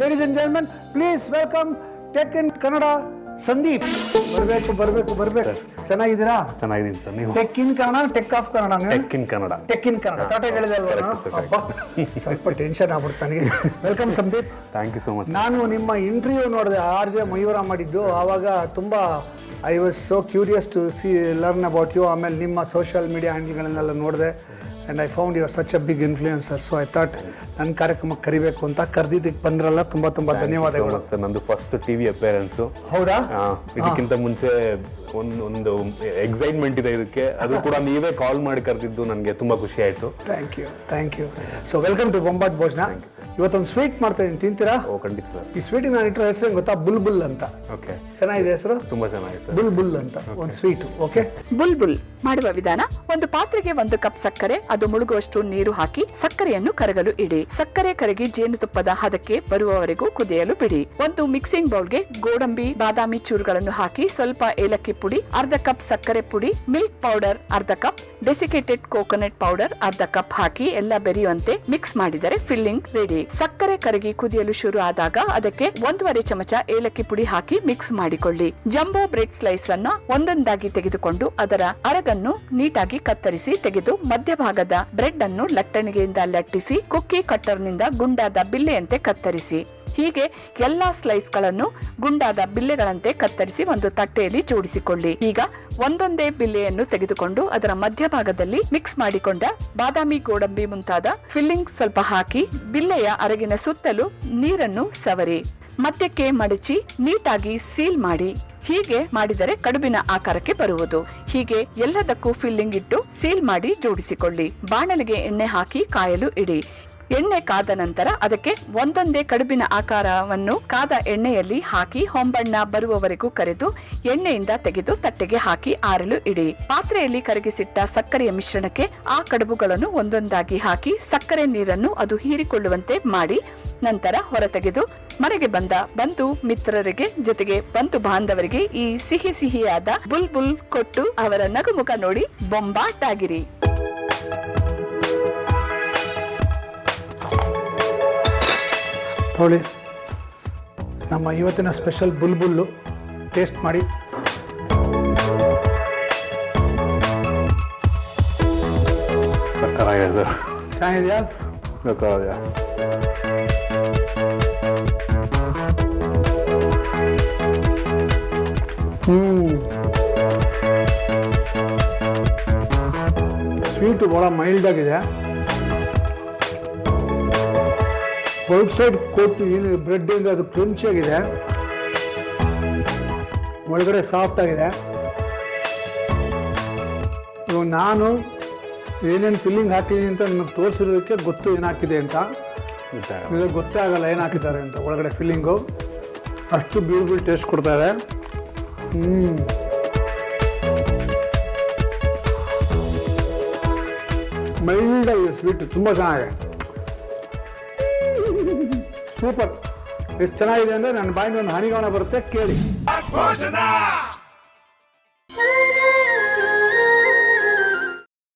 Ladies and gentlemen please welcome tech in Kannada Sandeep ಬರಬೇಕು ಬರಬೇಕು ಬರಬೇಕು. ಚೆನ್ನಾಗಿದ್ದೀರಾ? ಚೆನ್ನಾಗಿದ್ದೀನಿ ಸರ್ ನೀವು? Tech in Kannada tech of Kannada tech in Kannada tech in Kannada tata ಹೇಳಿದೆ ಅಲ್ವಾ ಸ್ವಲ್ಪ ಟೆನ್ಷನ್ ಆಗ್ಬಿಡ್ತು ನನಗೆ. Welcome Sandeep thank you so much ನಾನು ನಿಮ್ಮ ಇಂಟರ್ವ್ಯೂ ನೋಡಿದೆ ಆರ್ ಜೆ ಮಯೂರ ಮಾಡಿದ್ದು. ಆವಾಗ ತುಂಬ I was so curious to see learn about you ಆಮೇಲೆ ನಿಮ್ಮ ಸೋಷಿಯಲ್ ಮೀಡಿಯಾ ಹ್ಯಾಂಡಲ್ಗಳನ್ನೆಲ್ಲ ನೋಡಿದೆ. And I found your such a big influencer so I thought ನನ್ನ ಕಾರ್ಯಕ್ರಮಕ್ಕೆ ಕರಿಬೇಕು ಅಂತ ಕರೆದಿದ್ದಕ್ಕೆ ಬಂದ್ರಲ್ಲ ತುಂಬ ತುಂಬ ಧನ್ಯವಾದಗಳು. ಸರ್ ನಂದು ಫಸ್ಟ್ ಟಿವಿ ಅಪೇರೆನ್ಸು ಹೌದಾ? ಇದಕ್ಕಿಂತ ಮುಂಚೆ ಒಂದು ಒಂದು ಎಕ್ಸೈಟ್ಮೆಂಟ್ ಇದೆ ಇದಕ್ಕೆ. ಅದು ಕೂಡ ನೀವೇ ಕಾಲ್ ಮಾಡಿ ಕರೆದಿದ್ದು ನನಗೆ ತುಂಬ ಖುಷಿ ಆಯಿತು. Thank you thank you so welcome to Bombat Bhojana ಇವತ್ತೊಂದು ಸ್ವೀಟ್ ಮಾಡ್ತಾ ಇದ್ದೀನಿ ತಿಂತೀರಾ? ಓ ಖಂಡಿತ ಸರ್. ಈ ಸ್ವೀಟ್ ನಾನು ಇಟ್ಟರೆ ಹೆಸರು ಗೊತ್ತಾ? ಬುಲ್ಬುಲ್ ಅಂತ. ಓಕೆ. ಚೆನ್ನಾಗಿದೆ ಹೆಸರು? ತುಂಬಾ ಚೆನ್ನಾಗಿದೆ ಸರ್. ಬುಲ್ ಅಂತ. ಒಂದು ಸ್ವೀಟ್ ಓಕೆ? ಬುಲ್ಬುಲ್ ಮಾಡುವ ವಿಧಾನ ಒಂದು ಪಾತ್ರೆಗೆ ಒಂದು ಕಪ್ ಸಕ್ಕರೆ ಅದು ಮುಳುಗುವಷ್ಟು ನೀರು ಹಾಕಿ ಸಕ್ಕರೆಯನ್ನು ಕರಗಲು ಇಡಿ. ಸಕ್ಕರೆ ಕರಗಿ ಜೇನುತುಪ್ಪದ ಹದಕ್ಕೆ ಬರುವವರೆಗೂ ಕುದಿಯಲು ಬಿಡಿ. ಒಂದು ಮಿಕ್ಸಿಂಗ್ ಬೌಲ್ಗೆ ಗೋಡಂಬಿ ಬಾದಾಮಿ ಚೂರುಗಳನ್ನು ಹಾಕಿ ಸ್ವಲ್ಪ ಏಲಕ್ಕಿ ಪುಡಿ ಅರ್ಧ ಕಪ್ ಸಕ್ಕರೆ ಪುಡಿ ಮಿಲ್ಕ್ ಪೌಡರ್ ಅರ್ಧ ಕಪ್ ಡೆಸಿಕೇಟೆಡ್ ಕೋಕೋನಟ್ ಪೌಡರ್ ಅರ್ಧ ಕಪ್ ಹಾಕಿ ಎಲ್ಲ ಬೆರೆಯುವಂತೆ ಮಿಕ್ಸ್ ಮಾಡಿದರೆ ಫಿಲ್ಲಿಂಗ್ ರೆಡಿ ಸಕ್ಕರೆ ಕರಗಿ ಕುದಿಯಲು ಶುರು ಆದಾಗ ಅದಕ್ಕೆ ಒಂದೂವರೆ ಚಮಚ ಏಲಕ್ಕಿ ಪುಡಿ ಹಾಕಿ ಮಿಕ್ಸ್ ಮಾಡಿಕೊಳ್ಳಿ. ಜಂಬೋ ಬ್ರೆಡ್ ಸ್ಲೈಸ್ ಅನ್ನು ಒಂದೊಂದಾಗಿ ತೆಗೆದುಕೊಂಡು ಅದರ ಅರಗನ್ನು ನೀಟಾಗಿ ಕತ್ತರಿಸಿ ತೆಗೆದು ಮಧ್ಯಭಾಗದ ಬ್ರೆಡ್ ಅನ್ನು ಲಟ್ಟಣಿಗೆಯಿಂದ ಲಟ್ಟಿಸಿ, ಕುಕ್ಕಿ ಕಟ್ಟರ್ನಿಂದ ಗುಂಡಾದ ಬಿಲ್ಲೆಯಂತೆ ಕತ್ತರಿಸಿ. ಹೀಗೆ ಎಲ್ಲಾ ಸ್ಲೈಸ್ಗಳನ್ನು ಗುಂಡಾದ ಬಿಲ್ಲೆಗಳಂತೆ ಕತ್ತರಿಸಿ ಒಂದು ತಟ್ಟೆಯಲ್ಲಿ ಜೋಡಿಸಿಕೊಳ್ಳಿ. ಈಗ ಒಂದೊಂದೇ ಬಿಲ್ಲೆಯನ್ನು ತೆಗೆದುಕೊಂಡು ಅದರ ಮಧ್ಯಭಾಗದಲ್ಲಿ ಮಿಕ್ಸ್ ಮಾಡಿಕೊಂಡ ಬಾದಾಮಿ ಗೋಡಂಬಿ ಮುಂತಾದ ಫಿಲ್ಲಿಂಗ್ ಸ್ವಲ್ಪ ಹಾಕಿ ಬಿಲ್ಲೆಯ ಅರಗಿನ ಸುತ್ತಲೂ ನೀರನ್ನು ಸವರಿ. ಮಧ್ಯಕ್ಕೆ ಮಡಚಿ ನೀಟಾಗಿ ಸೀಲ್ ಮಾಡಿ. ಹೀಗೆ ಮಾಡಿದರೆ ಕಡುಬಿನ ಆಕಾರಕ್ಕೆ ಬರುವುದು. ಹೀಗೆ ಎಲ್ಲದಕ್ಕೂ ಫಿಲ್ಲಿಂಗ್ ಇಟ್ಟು ಸೀಲ್ ಮಾಡಿ ಜೋಡಿಸಿಕೊಳ್ಳಿ. ಬಾಣಲಿಗೆ ಎಣ್ಣೆ ಹಾಕಿ ಕಾಯಲು ಇಡಿ. ಎಣ್ಣೆ ಕಾದ ನಂತರ ಅದಕ್ಕೆ ಒಂದೊಂದೇ ಕಡುಬಿನ ಆಕಾರವನ್ನು ಕಾದ ಎಣ್ಣೆಯಲ್ಲಿ ಹಾಕಿ ಹೊಂಬಣ್ಣ ಬರುವವರೆಗೂ ಕರೆದು ಎಣ್ಣೆಯಿಂದ ತೆಗೆದು ತಟ್ಟೆಗೆ ಹಾಕಿ ಆರಲು ಇಡಿ. ಪಾತ್ರೆಯಲ್ಲಿ ಕರಗಿಸಿಟ್ಟ ಸಕ್ಕರೆಯ ಮಿಶ್ರಣಕ್ಕೆ ಆ ಕಡುಬುಗಳನ್ನು ಒಂದೊಂದಾಗಿ ಹಾಕಿ ಸಕ್ಕರೆ ನೀರನ್ನು ಅದು ಹೀರಿಕೊಳ್ಳುವಂತೆ ಮಾಡಿ, ನಂತರ ಹೊರತೆಗೆದು ಮನೆಗೆ ಬಂದ ಬಂಧು ಮಿತ್ರರಿಗೆ ಜೊತೆಗೆ ಬಂಧು ಬಾಂಧವರಿಗೆ ಈ ಸಿಹಿ ಸಿಹಿಯಾದ ಬುಲ್ ಬುಲ್ ಕೊಟ್ಟು ಅವರ ನಗುಮುಖ ನೋಡಿ ಬೊಂಬಾಟಾಗಿರಿ. ತೊಗೊಳ್ಳಿ ನಮ್ಮ ಇವತ್ತಿನ ಸ್ಪೆಷಲ್ ಬುಲ್ಬುಲ್ಲು ಟೇಸ್ಟ್ ಮಾಡಿ. ಸರ್ ಚೆನ್ನಾಗಿದೆಯಾ? ಬೇಕಾದ್ರೆ ಹ್ಞೂ ಸ್ವೀಟು ಭಾಳ ಮೈಲ್ಡ್ ಔಟ್ ಸೈಡ್ ಕೋಟ್ ಏನು ಬ್ರೆಡ್ ಅಂದರೆ ಅದು ಕ್ರಂಚಿ ಆಗಿದೆ. ಒಳಗಡೆ ಸಾಫ್ಟ್ ಆಗಿದೆ. ನಾನು ಏನೇನು ಫಿಲ್ಲಿಂಗ್ ಹಾಕಿದ್ದೀನಿ ಅಂತ ನಿಮಗೆ ತೋರಿಸಿರೋದಕ್ಕೆ ಗೊತ್ತು ಏನಾಕಿದೆ ಅಂತ. ನಿಮಗೆ ಗೊತ್ತೇ ಆಗಲ್ಲ ಏನು ಹಾಕಿದ್ದಾರೆ ಅಂತ ಒಳಗಡೆ ಫಿಲ್ಲಿಂಗು ಅಷ್ಟು ಬ್ಯೂಟಿಫುಲ್ ಟೇಸ್ಟ್ ಕೊಡ್ತಾರೆ ಹ್ಞೂ ಮೈಲ್ಡ್ ಆಗಿದೆ ಸ್ವೀಟ್ ತುಂಬ ಚೆನ್ನಾಗಿದೆ. ಸೂಪರ್. ಎಷ್ಟು ಚೆನ್ನಾಗಿದೆ ಅಂದರೆ ನನ್ನ ಬಾಯಿಂದ ಒಂದು ಹನಿಗಾಣ ಬರುತ್ತೆ ಕೇಳಿ.